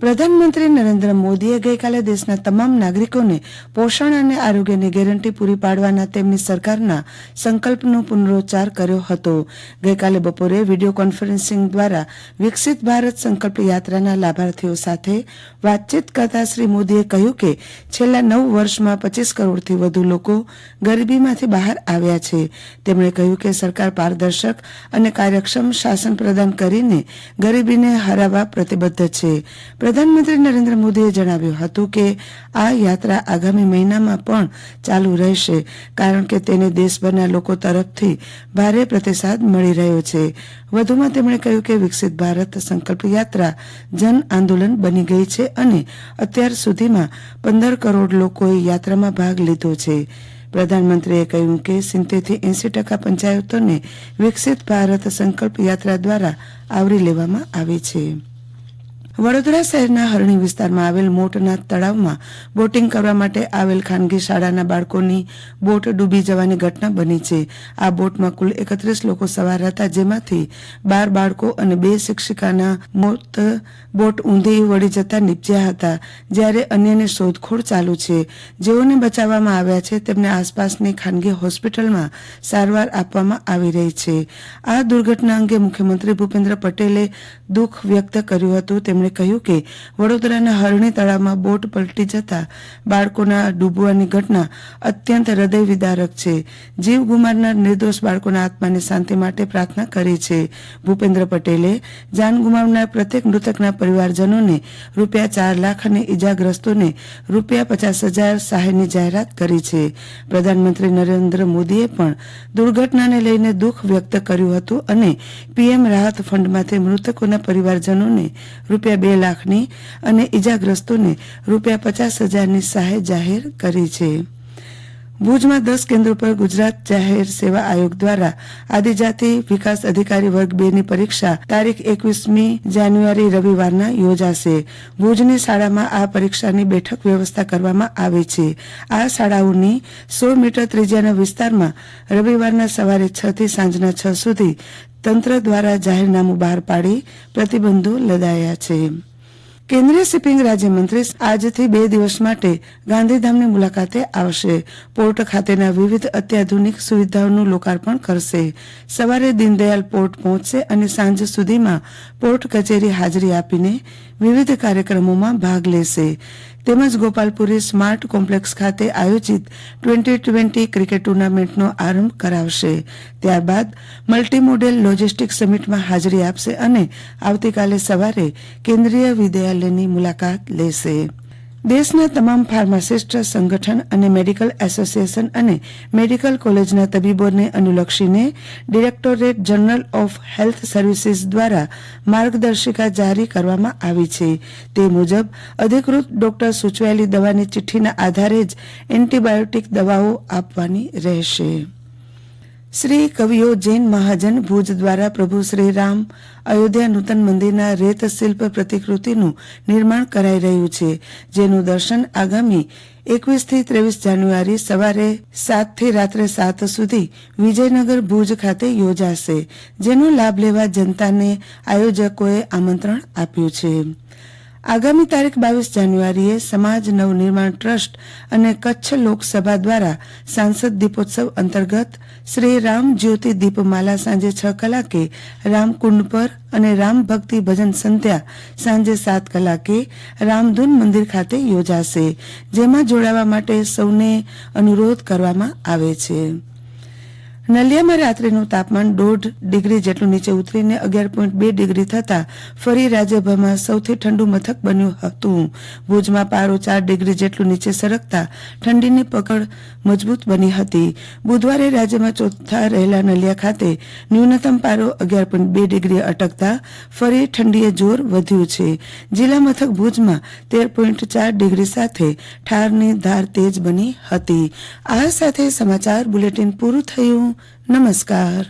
પ્રધાનમંત્રી નરેન્દ્ર મોદીએ ગઈકાલે દેશના તમામ નાગરિકોને પોષણ અને આરોગ્યની ગેરંટી પૂરી પાડવાના તેમની સરકારના સંકલ્પનો પુનરોચ્ચાર કર્યો હતો. ગઈકાલે બપોરે વીડિયો કોન્ફરન્સિંગ દ્વારા વિકસિત ભારત સંકલ્પ યાત્રાના લાભાર્થીઓ સાથે વાતચીત કરતા શ્રી મોદીએ કહ્યું કે છેલ્લા નવ વર્ષમાં પચીસ કરોડથી વધુ લોકો ગરીબીમાંથી બહાર આવ્યા છે. તેમણે કહ્યું કે સરકાર પારદર્શક અને કાર્યક્ષમ શાસન પ્રદાન કરીને ગરીબીને હરાવવા પ્રતિબદ્ધ છે. પ્રધાનમંત્રી નરેન્દ્ર મોદીએ જણાવ્યું હતું કે આ યાત્રા આગામી મહિનામાં પણ ચાલુ રહેશે, કારણ કે તેને દેશભરના લોકો તરફથી ભારે પ્રતિસાદ મળી રહ્યો છે. વધુમાં તેમણે કહ્યું કે વિકસિત ભારત સંકલ્પ યાત્રા જન આંદોલન બની ગઈ છે અને અત્યાર સુધીમાં પંદર કરોડ લોકોએ યાત્રામાં ભાગ લીધો છે. પ્રધાનમંત્રીએ કહ્યું કે સિત્તેરથી એંસી ટકા પંચાયતોને વિકસિત ભારત સંકલ્પ યાત્રા દ્વારા આવરી લેવામાં આવી છે. વડોદરા શહેરના હરણી વિસ્તારમાં આવેલ મોટના તળાવમાં બોટિંગ કરવા માટે આવેલ ખાનગી શાળાના બાળકોની બોટ ડૂબી જવાની ઘટના બની છે. આ બોટમાં કુલ એકત્રીસ લોકો સવાર હતા, જેમાંથી બાર બાળકો અને બે શિક્ષિકાના મોત બોટ ઊંધી વળી જતા નીપજ્યા હતા. જ્યારે અન્યની શોધખોળ ચાલુ છે. જેઓને બચાવવામાં આવ્યા છે, તેમને આસપાસની ખાનગી હોસ્પિટલમાં સારવાર આપવામાં આવી રહી છે. આ દુર્ઘટના અંગે મુખ્યમંત્રી ભૂપેન્દ્ર પટેલે દુઃખ વ્યક્ત કર્યું હતું. તેમણે કહ્યું કે વડોદરાના હરણી તળાવમાં બોટ પલટી જતા બાળકોના ડૂબવાની ઘટના અત્યંત હૃદય વિદારક છે. જીવ ગુમાવનાર નિર્દોષ બાળકોના આત્માની શાંતિ માટે પ્રાર્થના કરી છે. ભૂપેન્દ્ર પટેલે જાન ગુમાવનાર પ્રત્યેક મૃતકના પરિવારજનોને રૂપિયા ચાર લાખ અને ઈજાગ્રસ્તોને રૂપિયા પચાસ હજાર સહાયની જાહેરાત કરી છે. પ્રધાનમંત્રી નરેન્દ્ર મોદીએ પણ દુર્ઘટનાને લઈને દુઃખ વ્યક્ત કર્યું હતું અને પીએમ રાહત ફંડમાંથી મૃતકોના પરિવારજનોને રૂપિયા બે લાખની અને ઈજાગ્રસ્તોને રૂપિયા પચાસ હજારની સહાય જાહેર કરી છે. ભુજમાં દસ કેન્દ્રો પર ગુજરાત જાહેર સેવા આયોગ દ્વારા આદિજાતિ વિકાસ અધિકારી વર્ગ બે ની પરીક્ષા તારીખ એકવીસમી જાન્યુઆરી રવિવારના યોજાશે. ભુજની શાળામાં આ પરીક્ષાની બેઠક વ્યવસ્થા કરવામાં આવી છે. આ શાળાઓની સો મીટર ત્રિજ્યાના વિસ્તારમાં રવિવારના સવારે છ થી સાંજના છ સુધી તંત્ર દ્વારા જાહેરનામું બહાર પાડી પ્રતિબંધો લદાયા છે. કેન્દ્રીય શિપિંગ રાજ્યમંત્રી આજથી બે દિવસ માટે ગાંધીધામની મુલાકાતે આવશે. પોર્ટ ખાતેના વિવિધ અત્યાધુનિક સુવિધાઓનું લોકાર્પણ કરશે. સવારે દીનદયાલ પોર્ટ પહોંચશે અને સાંજ સુધીમાં પોર્ટ કચેરી હાજરી આપીને વિવિધ કાર્યક્રમોમાં ભાગ લેશે. તેમજ ગોપાલપુરી સ્માર્ટ કોમ્પ્લેક્સ ખાતે આયોજિત ટ્વેન્ટી ટ્વેન્ટી ક્રિકેટ ટુર્નામેન્ટનો આરંભ કરાવશે. ત્યારબાદ મલ્ટી મોડેલ લોજિસ્ટિક સમિટમાં હાજરી આપશે અને આવતીકાલે સવારે કેન્દ્રીય વિદ્યાલયની મુલાકાત લેશે. દેશના તમામ ફાર્માસિસ્ટ, સંગઠન અને મેડિકલ એસોસિએશન અને મેડિકલ કોલેજના તબીબોને અનુલક્ષીને directorate general of health services દ્વારા માર્ગદર્શિકા જારી કરવામાં આવી છે. તે મુજબ, અધિકૃત ડોક્ટર સૂચવાયેલી દવાની ચિઠ્ઠીના આધારે જ એન્ટીબાયોટીક દવાઓ આપવાની રહેશે. શ્રી કવિઓ જૈન મહાજન ભુજ દ્વારા પ્રભુ શ્રી રામ અયોધ્યા નૂતન મંદિરના રેત શિલ્પ પ્રતિકૃતિનું નિર્માણ કરાઈ રહ્યું છે, જેનું દર્શન આગામી એકવીસથી ત્રેવીસ જાન્યુઆરી સવારે સાતથી રાત્રે સાત સુધી વિજયનગર ભુજ ખાતે યોજાશે, જેનો લાભ લેવા જનતાને આયોજકોએ આમંત્રણ આપ્યું છે. આગામી તારીખ બાવીસ જાન્યુઆરીએ સમાજ નવનિર્માણ ટ્રસ્ટ અને કચ્છ લોકસભા દ્વારા સાંસદ દીપોત્સવ અંતર્ગત શ્રી રામ જ્યોતિ દીપમાલા સાંજે છ કલાકે રામકુંડ પર અને રામ ભક્તિ ભજન સંધ્યા સાંજે સાત કલાકે રામધૂન મંદિર ખાતે યોજાશે, જેમાં જોડાવા માટે સૌને અનુરોધ કરવામાં આવે છે. નલિયામાં રાત્રિનું તાપમાન દોઢ ડિગ્રી જેટલું નીચે ઉતરીને અગિયાર પોઈન્ટ બે ડિગ્રી થતા ફરી રાજ્યભરમાં સૌથી ઠંડુ મથક બન્યું હતું. ભુજમાં પારો ચાર ડિગ્રી જેટલું નીચે સરકતા ઠંડીની પકડ મજબૂત બની હતી. બુધવારે રાજ્યમાં ચોથા રહેલા નલિયા ખાતે ન્યૂનતમ પારો અગિયાર પોઈન્ટ બે ડિગ્રી અટકતા ફરી ઠંડીએ જોર વધ્યું છે. જિલ્લા મથક ભુજમાં તેર પોઈન્ટ ચાર ડિગ્રી સાથે ઠારની ધાર તેજ બની હતી. આ સાથે સમાચાર બુલેટિન પૂરું થયું. નમસ્કાર.